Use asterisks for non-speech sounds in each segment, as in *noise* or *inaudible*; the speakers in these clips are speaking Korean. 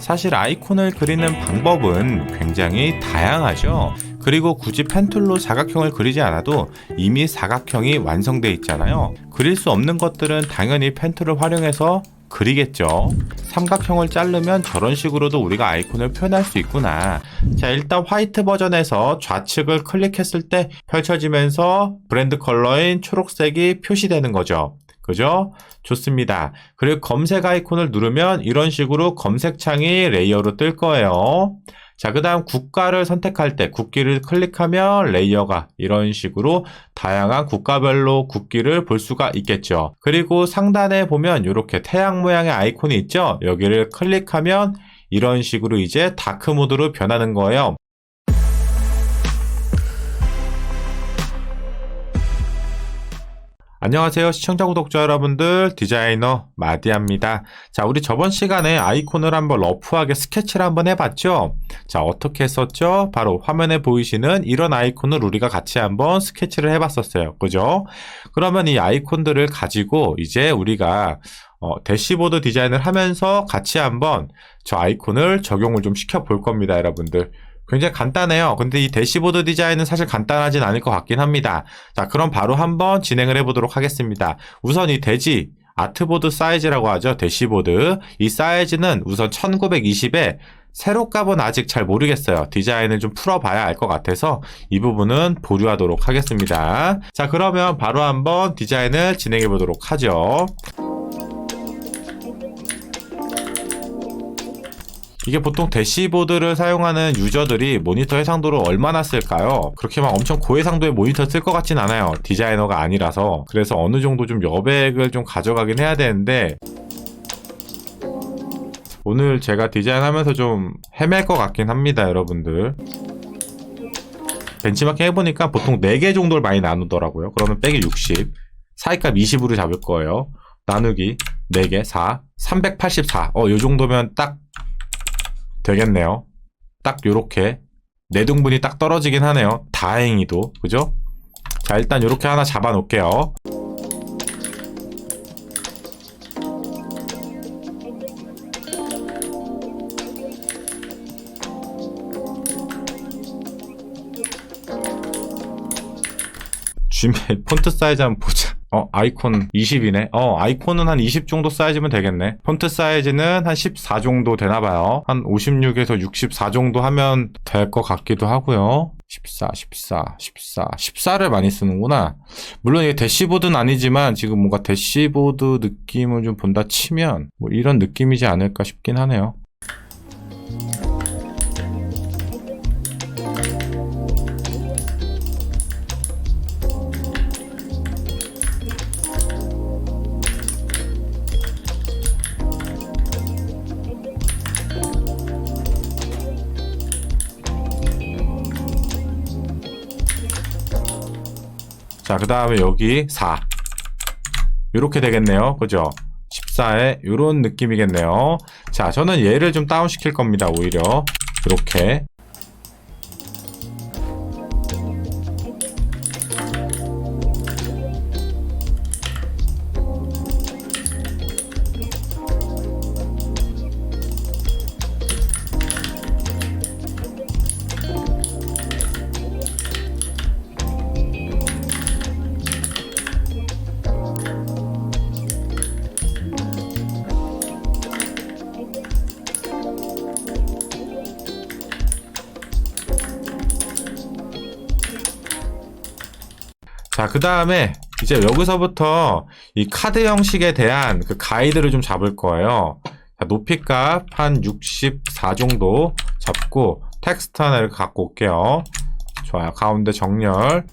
사실 아이콘을 그리는 방법은 굉장히 다양하죠. 그리고 굳이 펜툴로 사각형을 그리지 않아도 이미 사각형이 완성돼 있잖아요. 그릴 수 없는 것들은 당연히 펜툴을 활용해서 그리겠죠. 삼각형을 자르면 저런 식으로도 우리가 아이콘을 표현할 수 있구나. 자, 일단 화이트 버전에서 좌측을 클릭했을 때 펼쳐지면서 브랜드 컬러인 초록색이 표시되는 거죠. 그죠? 좋습니다. 그리고 검색 아이콘을 누르면 이런 식으로 검색창이 레이어로 뜰 거예요. 자, 그 다음 국가를 선택할 때 국기를 클릭하면 레이어가 이런 식으로 다양한 국가별로 국기를 볼 수가 있겠죠. 그리고 상단에 보면 이렇게 태양 모양의 아이콘이 있죠? 여기를 클릭하면 이런 식으로 이제 다크 모드로 변하는 거예요. 안녕하세요. 시청자 구독자 여러분들, 디자이너 마디아입니다. 자, 우리 저번 시간에 아이콘을 한번 러프하게 스케치를 한번 해봤죠? 자, 어떻게 했었죠? 바로 화면에 보이시는 이런 아이콘을 우리가 같이 한번 스케치를 해봤었어요. 그죠? 그러면 이 아이콘들을 가지고 이제 우리가 어, 대시보드 디자인을 하면서 같이 한번 저 아이콘을 적용을 좀 시켜 볼 겁니다, 여러분들. 굉장히 간단해요. 근데 이 대시보드 디자인은 사실 간단하진 않을 것 같긴 합니다. 자, 그럼 바로 한번 진행을 해보도록 하겠습니다. 우선 이 대지, 아트보드 사이즈라고 하죠. 대시보드. 이 사이즈는 우선 1920에 세로 값은 아직 잘 모르겠어요. 디자인을 좀 풀어봐야 알 것 같아서 이 부분은 보류하도록 하겠습니다. 자, 그러면 바로 한번 디자인을 진행해 보도록 하죠. 이게 보통 대시보드를 사용하는 유저들이 모니터 해상도를 얼마나 쓸까요? 그렇게 막 엄청 고해상도의 모니터 쓸 것 같진 않아요. 디자이너가 아니라서. 그래서 어느 정도 좀 여백을 좀 가져가긴 해야 되는데, 오늘 제가 디자인하면서 좀 헤맬 것 같긴 합니다, 여러분들. 벤치마킹 해보니까 보통 4개 정도를 많이 나누더라고요. 그러면 빼기 60. 사이값 20으로 잡을 거예요. 나누기 4개, 4. 384. 어, 요 정도면 딱 되겠네요. 딱 요렇게 내등분이 딱 떨어지긴 하네요. 다행히도 그죠? 자 일단 요렇게 하나 잡아 놓을게요. Gmail *laughs* 폰트 사이즈 한번 보자. 어, 아이콘 20이네. 어, 아이콘은 한 20 정도 사이즈면 되겠네. 폰트 사이즈는 한 14 정도 되나봐요. 한 56에서 64 정도 하면 될 것 같기도 하고요. 14, 14, 14, 14를 많이 쓰는구나. 물론 이게 대시보드는 아니지만 지금 뭔가 대시보드 느낌을 좀 본다 치면 뭐 이런 느낌이지 않을까 싶긴 하네요. 자, 그 다음에 여기 4. 이렇게 되겠네요. 그죠? 14에 이런 느낌이겠네요. 자, 저는 얘를 좀 다운시킬 겁니다. 오히려. 이렇게. 자, 그 다음에 이제 여기서부터 이 카드 형식에 대한 그 가이드를 좀 잡을 거예요. 자, 높이 값 한 64 정도 잡고 텍스트 하나를 갖고 올게요. 좋아요. 가운데 정렬.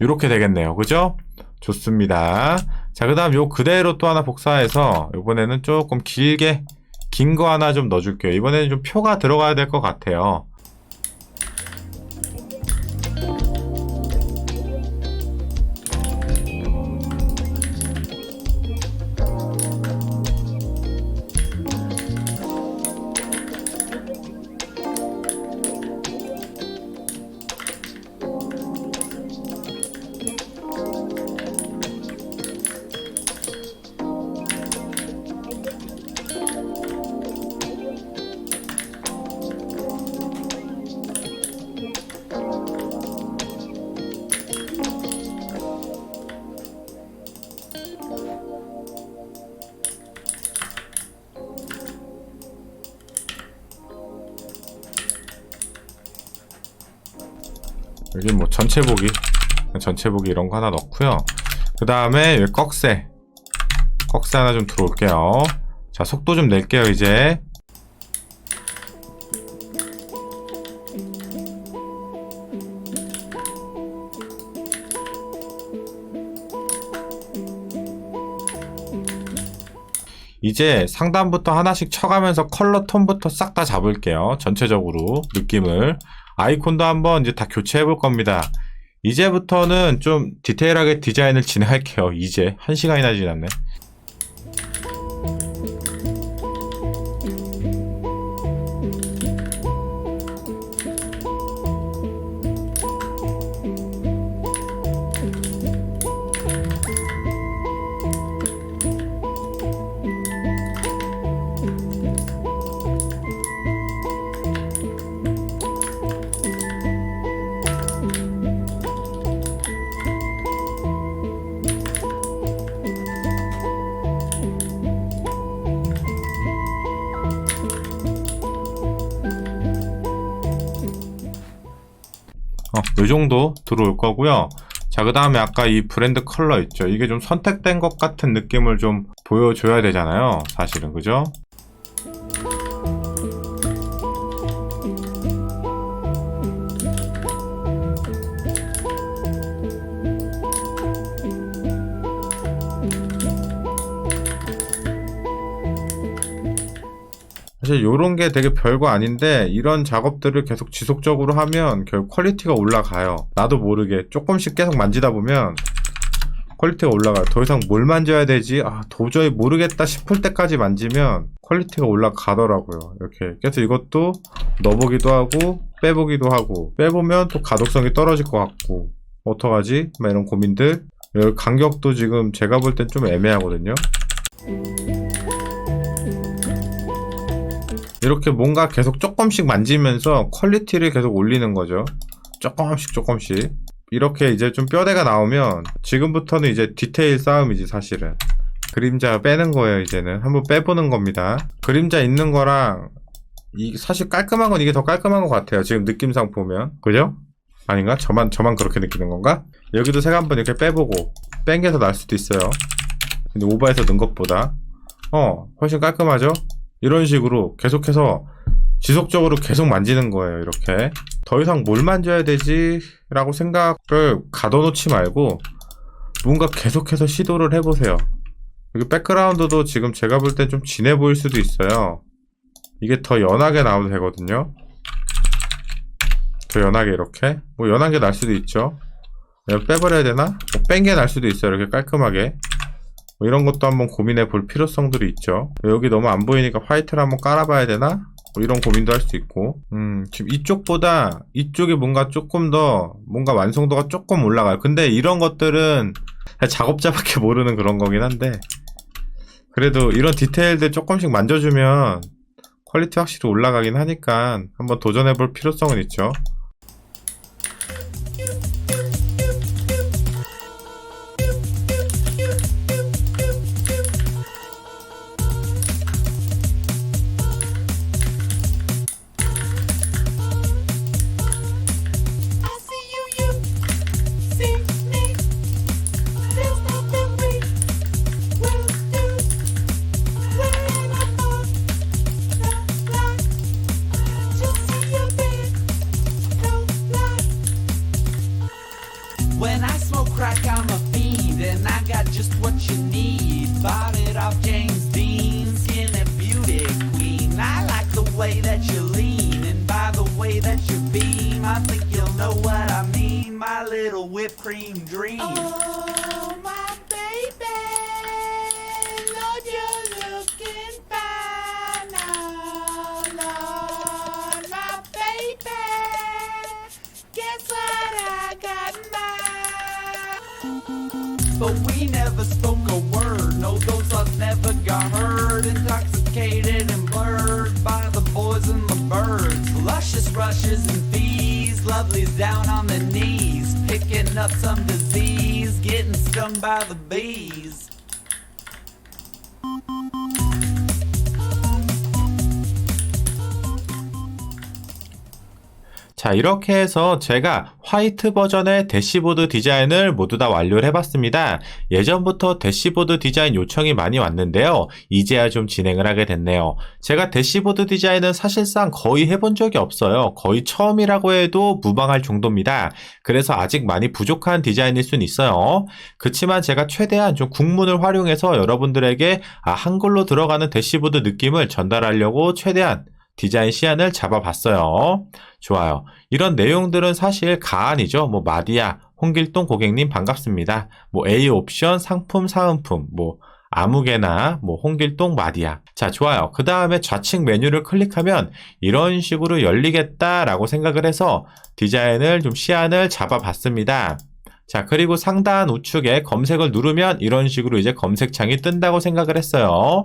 이렇게 되겠네요. 그죠? 좋습니다. 자, 그 다음 요 그대로 또 하나 복사해서 이번에는 조금 길게 긴 거 하나 좀 넣어줄게요. 이번에는 좀 표가 들어가야 될 것 같아요. 여기 뭐 전체 보기 전체 보기 이런 거 하나 넣고요 그 다음에 여기 꺽쇠 꺽쇠 하나 좀 들어올게요 자 속도 좀 낼게요 이제 이제 상단부터 하나씩 쳐가면서 컬러 톤부터 싹 다 잡을게요. 전체적으로 느낌을. 아이콘도 한번 이제 다 교체해 볼 겁니다. 이제부터는 좀 디테일하게 디자인을 진행할게요. 이제 한 시간이나 지났네. 어, 이 정도 들어올 거고요. 자, 그 다음에 아까 이 브랜드 컬러 있죠. 이게 좀 선택된 것 같은 느낌을 좀 보여줘야 되잖아요. 사실은, 그죠? 사실 이런 게 되게 별거 아닌데 이런 작업들을 계속 지속적으로 하면 결국 퀄리티가 올라가요. 나도 모르게 조금씩 계속 만지다 보면 퀄리티가 올라가요. 더 이상 뭘 만져야 되지? 아 도저히 모르겠다 싶을 때까지 만지면 퀄리티가 올라가더라고요. 이렇게 그래서 이것도 넣어보기도 하고 빼보기도 하고 빼보면 또 가독성이 떨어질 것 같고 어떡하지? 막 이런 고민들 간격도 지금 제가 볼 땐 좀 애매하거든요. 이렇게 뭔가 계속 조금씩 만지면서 퀄리티를 계속 올리는 거죠. 조금씩 조금씩. 이렇게 이제 좀 뼈대가 나오면 지금부터는 이제 디테일 싸움이지 사실은. 그림자 빼는 거예요 이제는. 한번 빼보는 겁니다. 그림자 있는 거랑 이 사실 깔끔한 건 이게 더 깔끔한 것 같아요. 지금 느낌상 보면. 그죠? 아닌가? 저만 저만 그렇게 느끼는 건가? 여기도 색 한번 이렇게 빼보고 뺀 게더 나을 수도 있어요. 근데 오버해서 넣은 것보다 어 훨씬 깔끔하죠? 이런 식으로 계속해서 지속적으로 계속 만지는 거예요. 이렇게 더 이상 뭘 만져야 되지? 라고 생각을 가둬놓지 말고 뭔가 계속해서 시도를 해보세요. 여기 백그라운드도 지금 제가 볼 때 좀 진해 보일 수도 있어요. 이게 더 연하게 나와도 되거든요. 더 연하게 이렇게 뭐 연한 게 날 수도 있죠. 빼버려야 되나? 뭐 뺀 게 날 수도 있어요. 이렇게 깔끔하게. 뭐 이런 것도 한번 고민해 볼 필요성들이 있죠. 여기 너무 안 보이니까 화이트를 한번 깔아봐야 되나? 뭐 이런 고민도 할 수 있고. 음, 지금 이쪽보다 이쪽이 뭔가 조금 더 뭔가 완성도가 조금 올라가요. 근데 이런 것들은 작업자밖에 *laughs* 모르는 그런 거긴 한데. 그래도 이런 디테일들 조금씩 만져주면 퀄리티 확실히 올라가긴 하니까 한번 도전해 볼 필요성은 있죠. Whipped cream dream. Oh, my baby, Lord, you're looking fine. Oh, Lord, my baby, guess what I got mine. But we never spoke a word. No, those thoughts never got heard. Intoxicated and blurred by the boys and the birds. Luscious rushes and fees. Lovely's down on the knees. Picking up some disease. Getting stung by the bees. 자, 이렇게 해서 제가 화이트 버전의 대시보드 디자인을 모두 다 완료를 해봤습니다. 예전부터 대시보드 디자인 요청이 많이 왔는데요. 이제야 좀 진행을 하게 됐네요. 제가 대시보드 디자인은 사실상 거의 해본 적이 없어요. 거의 처음이라고 해도 무방할 정도입니다. 그래서 아직 많이 부족한 디자인일 순 있어요. 그치만 제가 최대한 좀 국문을 활용해서 여러분들에게 아, 한글로 들어가는 대시보드 느낌을 전달하려고 최대한 디자인 시안을 잡아봤어요. 좋아요. 이런 내용들은 사실 가안이죠. 뭐 마디아, 홍길동 고객님 반갑습니다. 뭐 A 옵션, 상품, 사은품, 뭐 아무개나 뭐 홍길동 마디아. 자, 좋아요. 그 다음에 좌측 메뉴를 클릭하면 이런 식으로 열리겠다라고 생각을 해서 디자인을 좀 시안을 잡아봤습니다. 자, 그리고 상단 우측에 검색을 누르면 이런 식으로 이제 검색창이 뜬다고 생각을 했어요.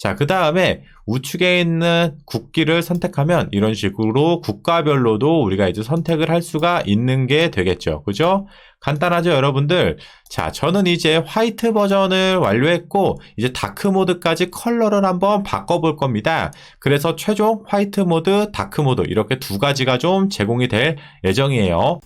자, 그 다음에 우측에 있는 국기를 선택하면 이런 식으로 국가별로도 우리가 이제 선택을 할 수가 있는 게 되겠죠. 그죠? 간단하죠, 여러분들? 자, 저는 이제 화이트 버전을 완료했고, 이제 다크 모드까지 컬러를 한번 바꿔볼 겁니다. 그래서 최종 화이트 모드, 다크 모드, 이렇게 두 가지가 좀 제공이 될 예정이에요.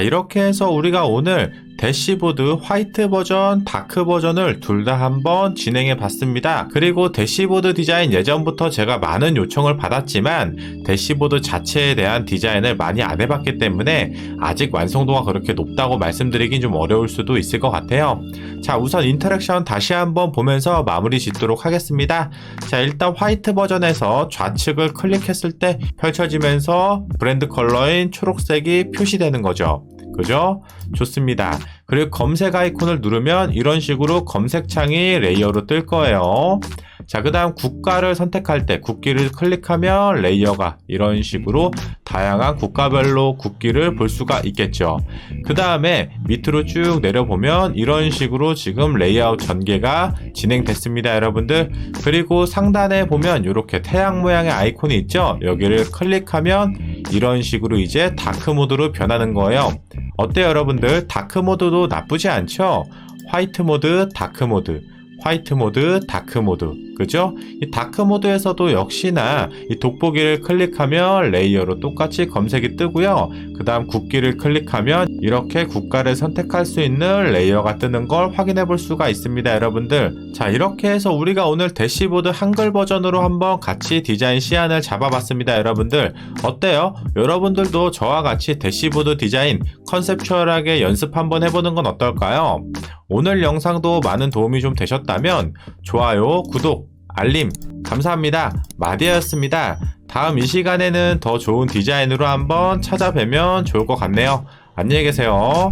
자, 이렇게 해서 우리가 오늘 대시보드 화이트 버전, 다크 버전을 둘 다 한번 진행해 봤습니다. 그리고 대시보드 디자인 예전부터 제가 많은 요청을 받았지만 대시보드 자체에 대한 디자인을 많이 안 해봤기 때문에 아직 완성도가 그렇게 높다고 말씀드리긴 좀 어려울 수도 있을 것 같아요. 자, 우선 인터랙션 다시 한번 보면서 마무리 짓도록 하겠습니다. 자, 일단 화이트 버전에서 좌측을 클릭했을 때 펼쳐지면서 브랜드 컬러인 초록색이 표시되는 거죠. 그죠? 좋습니다. 그리고 검색 아이콘을 누르면 이런 식으로 검색창이 레이어로 뜰 거예요. 자, 그 다음 국가를 선택할 때 국기를 클릭하면 레이어가 이런 식으로 다양한 국가별로 국기를 볼 수가 있겠죠. 그 다음에 밑으로 쭉 내려보면 이런 식으로 지금 레이아웃 전개가 진행됐습니다, 여러분들. 그리고 상단에 보면 이렇게 태양 모양의 아이콘이 있죠? 여기를 클릭하면 이런 식으로 이제 다크 모드로 변하는 거예요. 어때요, 여러분들? 다크 모드도 나쁘지 않죠? 화이트 모드, 다크 모드. 화이트 모드, 다크 모드. 그죠? 이 다크 모드에서도 역시나 이 돋보기를 클릭하면 레이어로 똑같이 검색이 뜨고요. 그 다음 국기를 클릭하면 이렇게 국가를 선택할 수 있는 레이어가 뜨는 걸 확인해 볼 수가 있습니다, 여러분들. 자, 이렇게 해서 우리가 오늘 대시보드 한글 버전으로 한번 같이 디자인 시안을 잡아봤습니다, 여러분들. 어때요? 여러분들도 저와 같이 대시보드 디자인 컨셉추얼하게 연습 한번 해보는 건 어떨까요? 오늘 영상도 많은 도움이 좀 되셨다면 좋아요, 구독, 알림 감사합니다. 마디아였습니다. 다음 이 시간에는 더 좋은 디자인으로 한번 찾아뵈면 좋을 것 같네요. 안녕히 계세요.